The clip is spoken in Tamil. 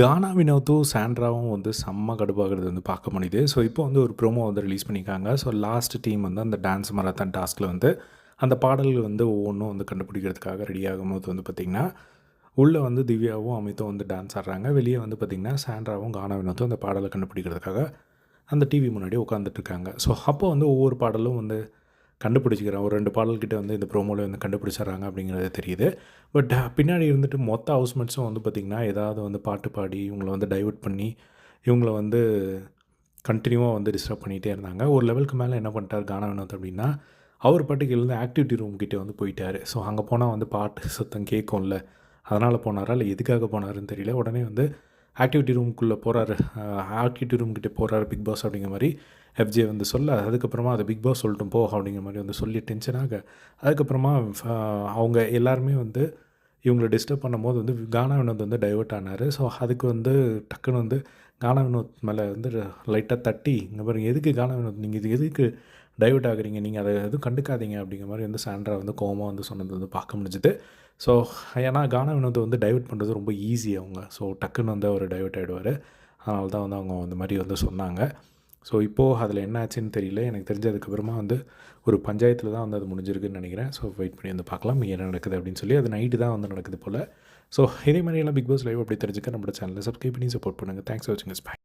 கானா வினோத்தும், சாண்ட்ராவும் வந்து செம்ம கடுப்பாகிறது வந்து பார்க்க முடியுது. ஸோ, இப்போ வந்து ஒரு ப்ரோமோ வந்து ரிலீஸ் பண்ணியிருக்காங்க. ஸோ, லாஸ்ட் டீம் வந்து அந்த டான்ஸ் மராத்தான் டாஸ்கில் வந்து அந்த பாடல்கள் வந்து ஒவ்வொன்றும் வந்து கண்டுபிடிக்கிறதுக்காக ரெடி ஆகும்போது வந்து பார்த்திங்கன்னா, உள்ளே வந்து திவ்யாவும், அமித்தும் வந்து டான்ஸ் ஆடுறாங்க. வெளியே வந்து பார்த்திங்கன்னா, சாண்ட்ராவும், கானா வினோத்தும் அந்த பாடலை கண்டுபிடிக்கிறதுக்காக அந்த டிவி முன்னாடி உட்காந்துட்ருக்காங்க. ஸோ, அப்போ வந்து ஒவ்வொரு பாடலும் வந்து கண்டுபிடிச்சிக்கிறேன். ஒரு ரெண்டு பாடல்கிட்ட வந்து இந்த ப்ரோமோல வந்து கண்டுபிடிச்சிட்றாங்க அப்படிங்கிறது தெரியுது. பட் பின்னாடி இருந்துட்டு மொத்த ஹவுஸ்மேட்ஸும் வந்து பார்த்திங்கன்னா, ஏதாவது வந்து பாட்டு பாடி இவங்களை வந்து டைவர்ட் பண்ணி, இவங்கள வந்து கண்டினியூவாக வந்து டிஸ்டர்ப் பண்ணிகிட்டே இருந்தாங்க. ஒரு லெவலுக்கு மேலே என்ன பண்ணிட்டார் கானா வினோத் அப்படின்னா, அவர் பாட்டுக்கு எழுந்து ஆக்டிவிட்டி ரூம் கிட்டே வந்து போயிட்டார் ஸோ, அங்கே போனால் வந்து பாட்டு சத்தம் கேட்கும்ல. அதனால் போனாரா? இல்லை எதுக்காக போனாருன்னு தெரியல. உடனே வந்து ஆக்டிவிட்டி ரூம்குள்ளே போகிறாரு ஆக்டிவிட்டி ரூம் கிட்டே போகிறாரு பிக் பாஸ் அப்படிங்கிற மாதிரி எஃப்ஜே வந்து சொல்ல, அதுக்கப்புறமா அதை பிக் பாஸ் சொல்லட்டும் போ அப்படிங்கிற மாதிரி வந்து சொல்லி டென்ஷனாக அதுக்கப்புறமா ஃப அவங்க எல்லாருமே வந்து இவங்கள டிஸ்டர்ப் பண்ணும்போது வந்து கானா வினோத் வந்து டைவர்ட் ஆனாரு. ஸோ, அதுக்கு வந்து டக்குன்னு வந்து கானா வினோத் மேலே வந்து லைட்டாக தட்டி, இங்கே பாருங்க எதுக்கு கானா வினோத் நீங்கள் இது எதுக்கு டைவெர்ட் ஆகுறீங்க? நீங்கள் அதை எதுவும் கண்டுக்காதீங்க." அப்படிங்கிற மாதிரி வந்து சாண்ட்ரா வந்து கோவமா வந்து சொன்னது வந்து பார்க்க முடிஞ்சுது. ஸோ, ஏன்னா கானா வினோத் வந்து டைவெர்ட் பண்ணுறது ரொம்ப ஈஸி அவங்க. ஸோ, டக்குன்னு வந்து அவர் டைவர்ட் ஆகிடுவார் அதனால தான் வந்து அவங்க அந்த மாதிரி வந்து சொன்னாங்க. ஸோ, இப்போது அதில் என்ன ஆச்சுன்னு தெரியல. எனக்கு தெரிஞ்சதுக்கப்புறமா வந்து ஒரு பஞ்சாயத்தில் தான் வந்து அது முடிஞ்சிருக்குன்னு நினைக்கிறேன் ஸோ, வெயிட் பண்ணி வந்து பார்க்கலாம். என்ன நடக்குது அப்படின்னு சொல்லி. அது நைட்டு தான் வந்து நடக்குது போல் ஸோ, இதே மாதிரியெல்லாம் பிக் பாஸ் லைவ் அப்படி தெரிஞ்சுக்க நம்ம சேனலில் சப்ஸ்கிரைப் பண்ணி சப்போர்ட் பண்ணுங்க. தேங்க்ஸ் வாட்சிங் இஸ் பை.